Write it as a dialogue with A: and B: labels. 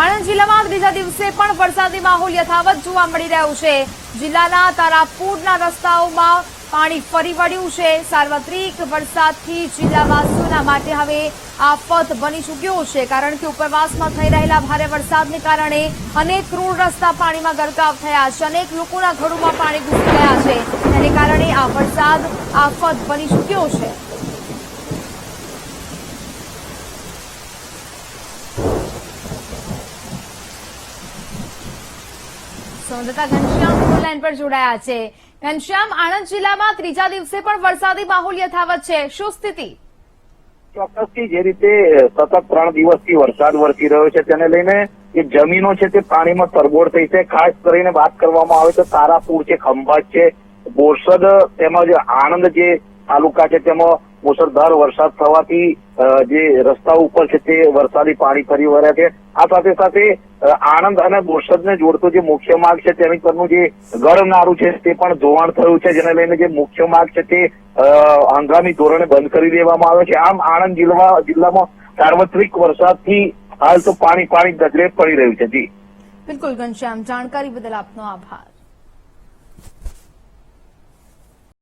A: આણંદ જિલ્લામાં ત્રીજા દિવસે પણ વરસાદી માહોલ યથાવત જોવા મળી રહ્યો છે. જિલ્લાના તારાપુરના રસ્તાઓમાં પાણી ફરી વળ્યું છે. સાર્વત્રિક વરસાદથી જિલ્લાવાસીઓના માટે હવે આફત બની ચૂક્યો છે, કારણ કે ઉપરવાસમાં થઈ રહેલા ભારે વરસાદને કારણે અનેક રોડ રસ્તા પાણીમાં ગરકાવ થયા છે. અનેક લોકોના ઘરોમાં પાણી ઘૂસી ગયા છે. તેને કારણે આ વરસાદ આફત બની ચૂક્યો છે. સંવાદદાતા ઘનશ્યામ ફોનલાઈન પર જોડાયા છે. ઘનશ્યામ, આણંદ જિલ્લામાં ત્રીજા દિવસે પણ વરસાદી માહોલ યથાવત છે. શું સ્થિતિ?
B: ચોક્કસથી જે રીતે સતત ત્રણ દિવસથી વરસાદ વરસી રહ્યો છે, તેને લઈને જે જમીનો છે તે પાણીમાં તરબોળ થઈ છે. ખાસ કરીને વાત કરવામાં આવે તો તારાપુર છે, ખંભાત છે, બોરસદ, તેમજ આણંદ જે તાલુકા છે, તેમાં મુસળધાર વરસાદ થવાથી જે રસ્તા ઉપર છે તે વરસાદી પાણી ફરી વળ્યા છે. આ સાથે સાથે આણંદ અને બોરસદને જોડતો જે મુખ્ય માર્ગ છે તેની પરનું જે ગળનારું છે તે પણ ધોવાણ થયું છે, જેને લઈને જે મુખ્ય માર્ગ છે તે હંગામી ધોરણે બંધ કરી દેવામાં આવ્યો છે. આમ આણંદ જિલ્લા, જિલ્લામાં સાર્વત્રિક વરસાદથી હાલ તો પાણી પાણી ગજરે પડી રહ્યું છે. જી.
A: બિલકુલ, ઘનશ્યામ, જાણકારી બદલ આપનો આભાર.